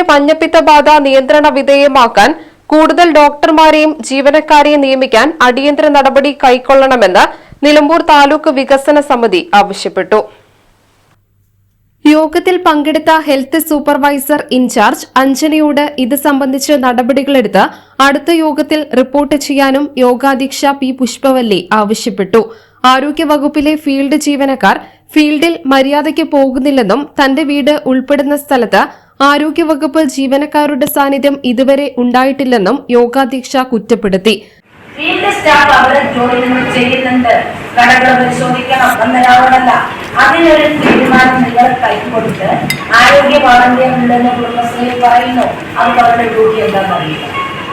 പോത്തുകളിലെ മഞ്ഞപ്പിത്ത ബാധ നിയന്ത്രണ വിധേയമാക്കാൻ കൂടുതൽ ഡോക്ടർമാരെയും ജീവനക്കാരെയും നിയമിക്കാൻ അടിയന്തര നടപടി കൈക്കൊള്ളണമെന്ന് നിലമ്പൂർ താലൂക്ക് വികസന സമിതി ആവശ്യപ്പെട്ടു. യോഗത്തിൽ പങ്കെടുത്ത ഹെൽത്ത് സൂപ്പർവൈസർ ഇൻചാർജ് അഞ്ജനയോട് ഇത് സംബന്ധിച്ച് നടപടികളെടുത്ത് അടുത്ത യോഗത്തിൽ റിപ്പോർട്ട് ചെയ്യാനും യോഗാധ്യക്ഷ പി പുഷ്പവല്ലി ആവശ്യപ്പെട്ടു. ആരോഗ്യവകുപ്പിലെ ഫീൽഡ് ജീവനക്കാർ ഫീൽഡിൽ മര്യാദയ്ക്ക് പോകുന്നില്ലെന്നും തന്റെ വീട് ഉൾപ്പെടുന്ന സ്ഥലത്ത് ആരോഗ്യവകുപ്പ് ജീവനക്കാരുടെ സാന്നിധ്യം ഇതുവരെ ഉണ്ടായിട്ടില്ലെന്നും യോഗാധ്യക്ഷ കുറ്റപ്പെടുത്തി. സ്റ്റാഫ് അതിനൊരു തീരുമാനം നിങ്ങൾ കൈക്കൊടുത്ത് ആരോഗ്യ വാളണ്ടിയർ ഉണ്ടെന്ന് കുടുംബശ്രീ പറയുന്നു. അത് അവരുടെ ഡ്യൂട്ടി എന്താണെന്ന് അറിയില്ല.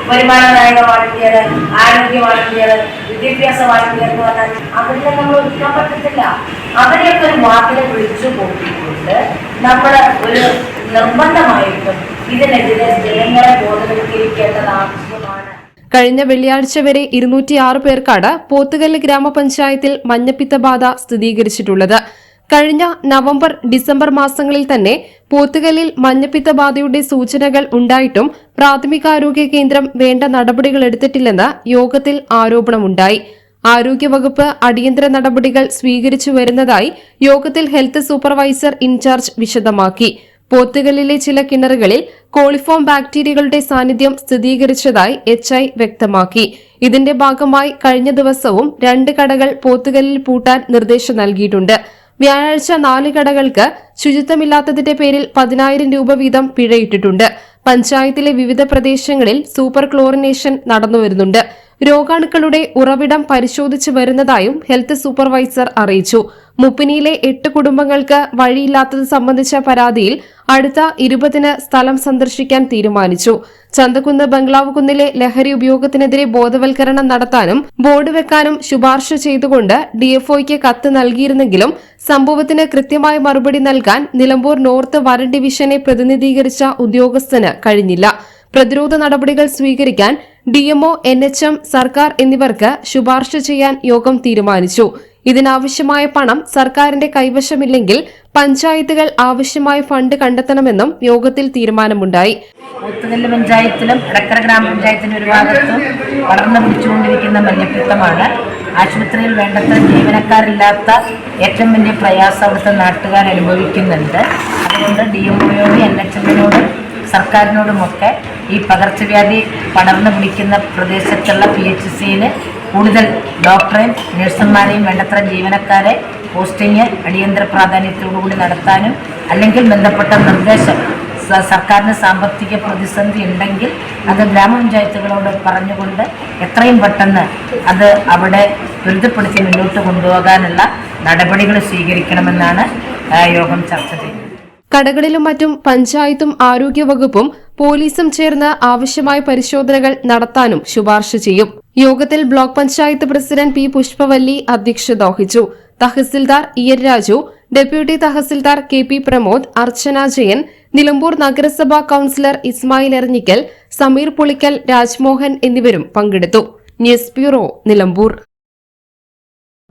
വരുമാനദായക ആരോഗ്യ വിദ്യാഭ്യാസ എന്ന് പറഞ്ഞാൽ അവരെ നമ്മൾ പറ്റത്തില്ല. അവരെയൊക്കെ ഒരു വിളിച്ചു നമ്മൾ ഒരു നിർബന്ധമായിട്ടും ഇതിനെതിരെ ജനങ്ങളെ ബോധവൽക്കരിക്കേണ്ടത് ആവശ്യമാണ് കഴിഞ്ഞ വെള്ളിയാഴ്ച വരെ ഇരുന്നൂറ്റിയാറ് പേർക്കാണ് പോത്തുകല്ല് ഗ്രാമപഞ്ചായത്തിൽ മഞ്ഞപ്പിത്തബാധ സ്ഥിരീകരിച്ചിട്ടുള്ളത്. കഴിഞ്ഞ നവംബർ ഡിസംബർ മാസങ്ങളിൽ തന്നെ പോത്തുകല്ലിൽ മഞ്ഞപ്പിത്തബാധയുടെ സൂചനകൾ ഉണ്ടായിട്ടും പ്രാഥമികാരോഗ്യ കേന്ദ്രം വേണ്ട നടപടികൾ എടുത്തിട്ടില്ലെന്ന് യോഗത്തിൽ ആരോപണമുണ്ടായി. ആരോഗ്യവകുപ്പ് അടിയന്തര നടപടികൾ സ്വീകരിച്ചു വരുന്നതായി യോഗത്തിൽ ഹെൽത്ത് സൂപ്പർവൈസർ ഇൻചാർജ് വിശദമാക്കി. പോത്തുകളിലെ ചില കിണറുകളിൽ കോളിഫോം ബാക്ടീരിയകളുടെ സാന്നിധ്യം സ്ഥിരീകരിച്ചതായി എച്ച് ഐ വ്യക്തമാക്കി. ഇതിന്റെ ഭാഗമായി കഴിഞ്ഞ ദിവസവും രണ്ട് കടകൾ പോത്തുകല്ലിൽ പൂട്ടാൻ നിർദ്ദേശം നൽകിയിട്ടുണ്ട്. വ്യാഴാഴ്ച നാല് കടകൾക്ക് ശുചിത്വമില്ലാത്തതിന്റെ പേരിൽ പതിനായിരം രൂപ വീതം പിഴയിട്ടിട്ടുണ്ട്. പഞ്ചായത്തിലെ വിവിധ പ്രദേശങ്ങളിൽ സൂപ്പർ ക്ലോറിനേഷൻ നടന്നുവരുന്നുണ്ട്. രോഗാണുക്കളുടെ ഉറവിടം പരിശോധിച്ചു വരുന്നതായും ഹെൽത്ത് സൂപ്പർവൈസർ അറിയിച്ചു. മുപ്പിനിയിലെ എട്ട് കുടുംബങ്ങൾക്ക് വഴിയില്ലാത്തത് സംബന്ധിച്ച പരാതിയിൽ അടുത്ത ഇരുപതിന് സ്ഥലം സന്ദർശിക്കാൻ തീരുമാനിച്ചു. ചന്തക്കുന്ന് ബംഗ്ലാവ് കുന്നിലെ ലഹരി ഉപയോഗത്തിനെതിരെ ബോധവൽക്കരണം നടത്താനും ബോർഡ് വെക്കാനും ശുപാർശ ചെയ്തുകൊണ്ട് ഡിഎഫ്ഒയ്ക്ക് കത്ത് നൽകിയിരുന്നെങ്കിലും സംഭവത്തിന് കൃത്യമായ മറുപടി നൽകാൻ നിലമ്പൂർ നോർത്ത് വരൻ ഡിവിഷനെ പ്രതിനിധീകരിച്ച ഉദ്യോഗസ്ഥന് കഴിഞ്ഞില്ല. പ്രതിരോധ നടപടികൾ സ്വീകരിക്കാൻ ഡിഎംഒ എൻ എച്ച് എം സർക്കാർ എന്നിവർക്ക് ശുപാർശ ചെയ്യാൻ യോഗം തീരുമാനിച്ചു. ഇതിനാവശ്യമായ പണം സർക്കാരിന്റെ കൈവശമില്ലെങ്കിൽ പഞ്ചായത്തുകൾ ആവശ്യമായ ഫണ്ട് കണ്ടെത്തണമെന്നും യോഗത്തിൽ തീരുമാനമുണ്ടായി. ഒത്തുകല്ല് പഞ്ചായത്തിലും എടക്കര ഗ്രാമപഞ്ചായത്തിന്റെ ഒരു ഭാഗത്തും വളർന്നു പിടിച്ചുകൊണ്ടിരിക്കുന്ന മഞ്ഞപ്പിത്തമാണ്. ആശുപത്രിയിൽ വേണ്ടത്ര ജീവനക്കാരില്ലാത്ത ഏറ്റവും വലിയ പ്രയാസം അവിടുത്തെ നാട്ടുകാർ അനുഭവിക്കുന്നുണ്ട്. അതുകൊണ്ട് ഡി എം ഒയോട് എൻ എച്ച് എമ്മിനോടും സർക്കാരിനോടുമൊക്കെ ഈ പകർച്ചവ്യാധി പടർന്നു പിടിക്കുന്ന പ്രദേശത്തുള്ള പി എച്ച് സിയിൽ കൂടുതൽ ഡോക്ടറെയും നഴ്സുമാരെയും വേണ്ടത്ര ജീവനക്കാരെ പോസ്റ്റിംഗ് അടിയന്തര പ്രാധാന്യത്തോടുകൂടി നടത്താനും അല്ലെങ്കിൽ ബന്ധപ്പെട്ട നിർദ്ദേശം സർക്കാരിന് സാമ്പത്തിക പ്രതിസന്ധി ഉണ്ടെങ്കിൽ അത് ഗ്രാമപഞ്ചായത്തുകളോട് പറഞ്ഞുകൊണ്ട് എത്രയും പെട്ടെന്ന് അത് അവിടെ ത്വരിതപ്പെടുത്തി മുന്നോട്ട് കൊണ്ടുപോകാനുള്ള നടപടികൾ സ്വീകരിക്കണമെന്നാണ് യോഗം ചർച്ച ചെയ്യുന്നത്. കടകളിലും മറ്റും പഞ്ചായത്തും ആരോഗ്യവകുപ്പും പോലീസും ചേർന്ന് ആവശ്യമായ പരിശോധനകൾ നടത്താനും ശുപാർശ ചെയ്യും. യോഗത്തിൽ block panchayat president P Pushpavalli അധ്യക്ഷത വഹിച്ചു. Tahsildar E N Raju deputy tahsildar K P Pramod Archana Jayan Nilambur നഗരസഭാ കൌൺസിലർ ഇസ്മായിൽ എറിഞ്ഞിക്കൽ സമീർ പുളിക്കൽ രാജ്മോഹൻ എന്നിവരും പങ്കെടുത്തു. News bureau Nilambur.